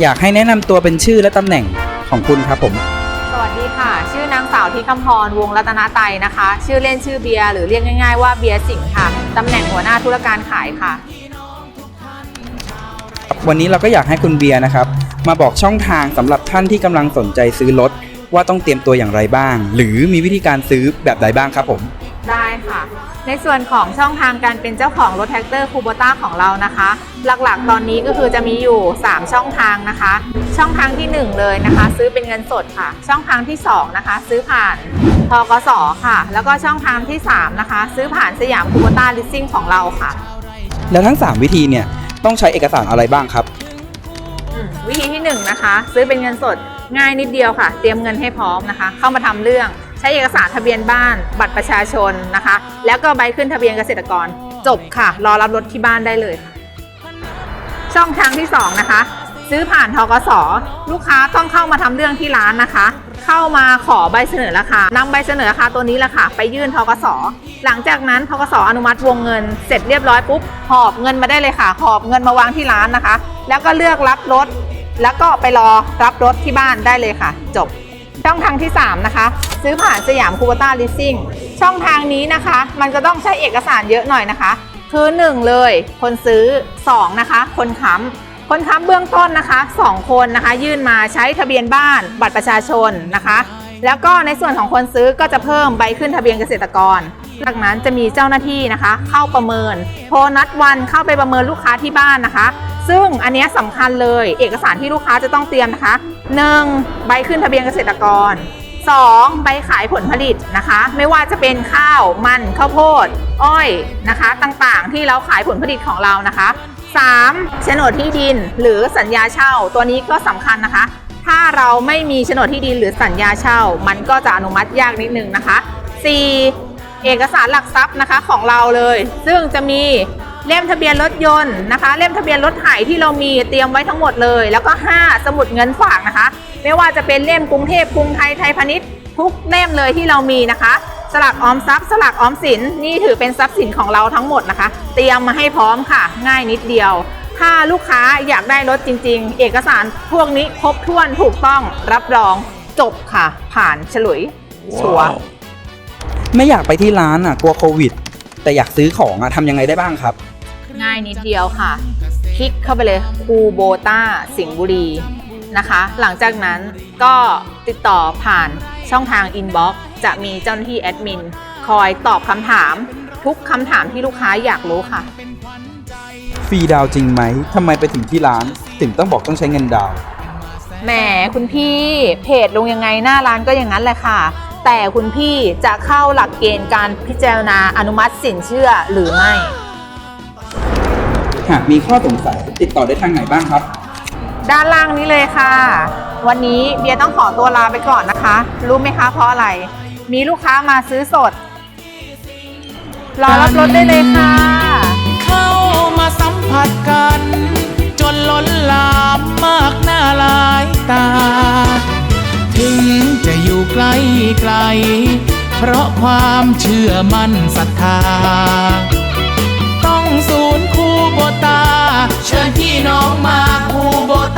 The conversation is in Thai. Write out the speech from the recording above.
อยากให้แนะนำตัวเป็นชื่อและตำแหน่งของคุณครับผม สวัสดีค่ะ ชื่อนางสาวทิคำพรวงรัตนไตรนะคะ ชื่อเล่นชื่อเบียร์หรือเรียกง่ายๆว่าเบียร์สิงห์ค่ะตำแหน่งหัวหน้าธุรการขายค่ะ วันนี้เราก็อยากให้คุณเบียร์นะครับ มาบอกช่องทางสำหรับท่านที่กำลังสนใจซื้อรถว่าต้องเตรียมตัวอย่างไรบ้าง หรือมีวิธีการซื้อแบบใดบ้างครับผม ได้ค่ะ ในส่วนของช่องทางการเป็นเจ้าของรถแท็กเตอร์คูโบต้าของเรานะคะ หลักๆ ตอนนี้ก็คือจะมีอยู่ 3 ช่องทางนะคะ ช่องทางทีหนึ่1 เลยนะคะ ซื้อเป็นเงินสดค่ะ ช่องทางที่ 2 นะคะ ซื้อผ่านทกสค่ะ แล้วก็ช่องทางที่ 3 นะคะ ซื้อผ่านสยามคูโบต้าลิสซิ่งของเราค่ะ แล้วทั้ง 3 วิธีเนี่ยต้องใช้เอกสารอะไรบ้างครับอืมวิธีที่1นงนะคะ ซื้อเป็นเงินสดง่ายนิดเดียวค่ะ เตรียมเงินให้พร้อมนะคะ เข้ามาทำเรื่อง ใช้เอกสารทะเบียนบ้าน บัตรประชาชนนะคะ แล้วก็ใบขึ้นทะเบียนเกษตรกร จบค่ะ รอรับรถที่บ้านได้เลยค่ะ ช่องทางที่ 2 นะคะ ซื้อผ่านทกสลูกค้าต้องเข้ามาทำเรื่องที่ร้านนะคะ เข้ามาขอใบเสนอราคานำใบเสนอราคาตัวนี้แหละค่ะ ไปยื่นทกสหลังจากนั้นทกสอนุมัติวงเงินเสร็จเรียบร้อยปุ๊บหอบเงินมาได้เลยค่ะ หอบเงินมาวางที่ร้านนะคะ แล้วก็เลือกรับรถแล้วก็ไปรอรับรถที่บ้านได้เลยค่ะ จบ ช่องทางที่ 3 นะคะ ซื้อผ่านสยามคูเบต้าลิสซิ่งช่องทางนี้นะคะ มันจะต้องใช้เอกสารเยอะหน่อยนะคะ คือ 1 เลย คนซื้อ 2 นะคะ คนค้ำคนค้ำเบื้องต้นนะคะ 2 คนนะคะ ยื่นมาใช้ทะเบียนบ้าน บัตรประชาชนนะคะ แล้วก็ในส่วนของคนซื้อก็จะเพิ่มใบขึ้นทะเบียนเกษตรกรจากนั้นจะมีเจ้าหน้าที่นะคะ เข้าประเมินโทรนัดวันเข้าไปประเมินลูกค้าที่บ้านนะคะ ซึ่งอันนี้ยสำคัญเลย เอกสารที่ลูกค้าจะต้องเตรียมนะคะ 1. ใบขึ้นทะเบียนเกษตรกร 2. ใบขายผลผลิตนะคะ ไม่ว่าจะเป็นข้าวมันข้าวโพด อ้อยนะคะ ต่างๆ ที่เราขายผลผลิตของเรานะคะ 3. โฉนดที่ดินหรือสัญญาเช่า ตัวนี้ก็สำคัญนะคะ ถ้าเราไม่มีโฉนดที่ดินหรือสัญญาเช่า มันก็จะอนุมัติยากนิดนึงนะคะ 4. เอกสารหลักทรัพย์นะคะของเราเลย ซึ่งจะมีเล่มทะเบียนรถยนต์นะคะ เล่มทะเบียนรถไถที่เรามีเตรียมไว้ทั้งหมดเลย แล้วก็ 5 สมุดเงินฝาก ไม่ว่าจะเป็นเล่มกรุงเทพกรุงไทยไทยพาณิชย์ทุกเล่มเลยที่เรามีนะคะ สลักออมทรัพย์ สลักออมสินนี่ถือเป็นทรัพย์สินของเราทั้งหมดนะคะ เตรียมมาให้พร้อมค่ะ ง่ายนิดเดียว ถ้าลูกค้าอยากได้รถจริง ๆ เอกสารพวกนี้ครบถ้วนถูกต้องรับรองจบค่ะ ผ่านฉลุยชัวร์ไม่อยากไปที่ร้านอะกลัวโควิด แต่อยากซื้อของอะทำยังไงได้บ้างครับ ง่ายนิดเดียวค่ะ คลิกเข้าไปเลยคูโบต้าสิงห์บุรี นะคะ หลังจากนั้นก็ติดต่อผ่านช่องทางอินบ็อกซ์จะมีเจ้าหน้าที่แอดมินคอยตอบคำถาม ทุกคำถามที่ลูกค้าอยากรู้ค่ะ ฟรีดาวน์จริงไหมทำไมไปถึงที่ร้าน ถึงต้องบอกต้องใช้เงินดาวน์แหมคุณพี่เพจลงยังไงหน้าร้านก็อย่างนั้นแหละค่ะ แต่คุณพี่จะเข้าหลักเกณฑ์การพิจารณาอนุมัติสินเชื่อหรือไม่ หากมีข้อสงสัยติดต่อได้ทางไหนบ้างครับ ด้านล่างนี้เลยค่ะ วันนี้เบียร์ต้องขอตัวลาไปก่อนนะคะ รู้ไหมคะเพราะอะไร มีลูกค้ามาซื้อสด รอรับรถได้เลยค่ะ เข้ามาสัมผัสกัน จนล้นลามมากหน้าลายตา ถึงจะอยู่ไกลไกล เพราะความเชื่อมั่นศรัทธา ต้องศูนย์คูโบตา เชิญพี่น้องมาคูโบตา